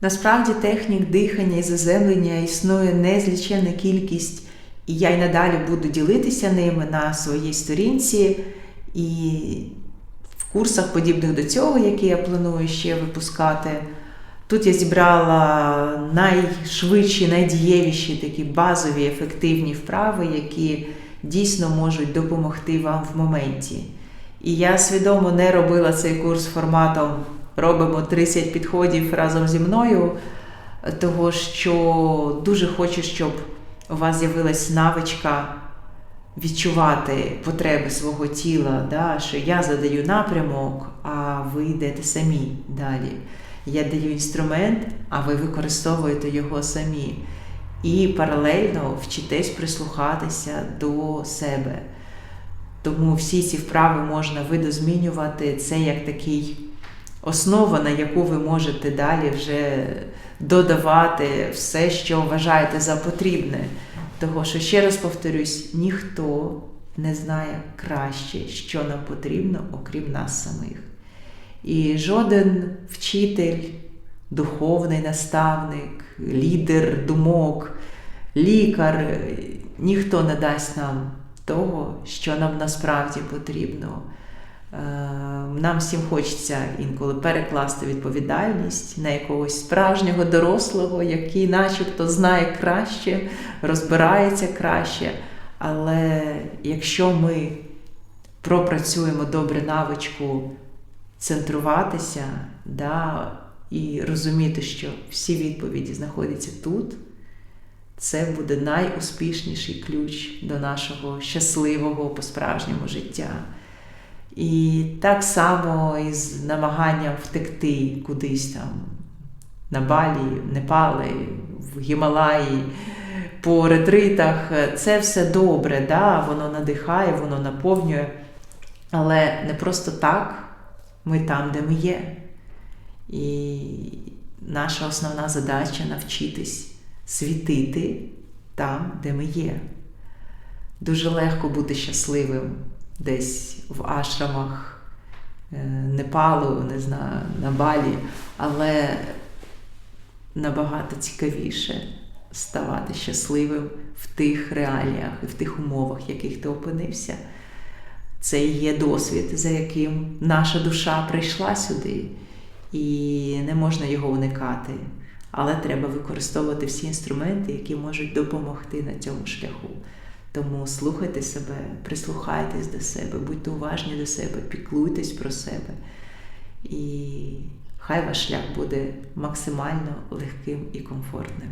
Насправді технік дихання і заземлення існує незліченна кількість, і я й надалі буду ділитися ними на своїй сторінці і в курсах, подібних до цього, які я планую ще випускати. Тут я зібрала найшвидші, найдієвіші такі базові ефективні вправи, які дійсно можуть допомогти вам в моменті. І я свідомо не робила цей курс форматом робимо 30 підходів разом зі мною, того що дуже хочу, щоб у вас з'явилась навичка відчувати потреби свого тіла, да, що я задаю напрямок, а ви йдете самі далі. Я даю інструмент, а ви використовуєте його самі. І паралельно вчитесь прислухатися до себе. Тому всі ці вправи можна видозмінювати. Це як такий основа, на яку ви можете далі вже додавати все, що вважаєте за потрібне. Того, що, ще раз повторюсь, ніхто не знає краще, що нам потрібно, окрім нас самих. І жоден вчитель, духовний наставник, лідер думок, лікар, ніхто не дасть нам того, що нам насправді потрібно. Е, нам всім хочеться інколи перекласти відповідальність на якогось справжнього дорослого, який начебто знає краще, розбирається краще. Але якщо ми пропрацюємо добре навичку центруватися да, і розуміти, що всі відповіді знаходяться тут, це буде найуспішніший ключ до нашого щасливого по-справжньому життя. І так само із намаганням втекти кудись там на Балі, Непали, в Гімалаї, по ретритах. Це все добре, да? воно надихає, воно наповнює. Але не просто так ми там, де ми є. І наша основна задача навчитись світити там, де ми є. Дуже легко бути щасливим десь в ашрамах е, Непалу, не знаю, на Балі, але набагато цікавіше ставати щасливим в тих реаліях і в тих умовах, в яких ти опинився. Це є досвід, за яким наша душа прийшла сюди, і не можна його уникати. Але треба використовувати всі інструменти, які можуть допомогти на цьому шляху. Тому слухайте себе, прислухайтесь до себе, будьте уважні до себе, піклуйтесь про себе. І хай ваш шлях буде максимально легким і комфортним.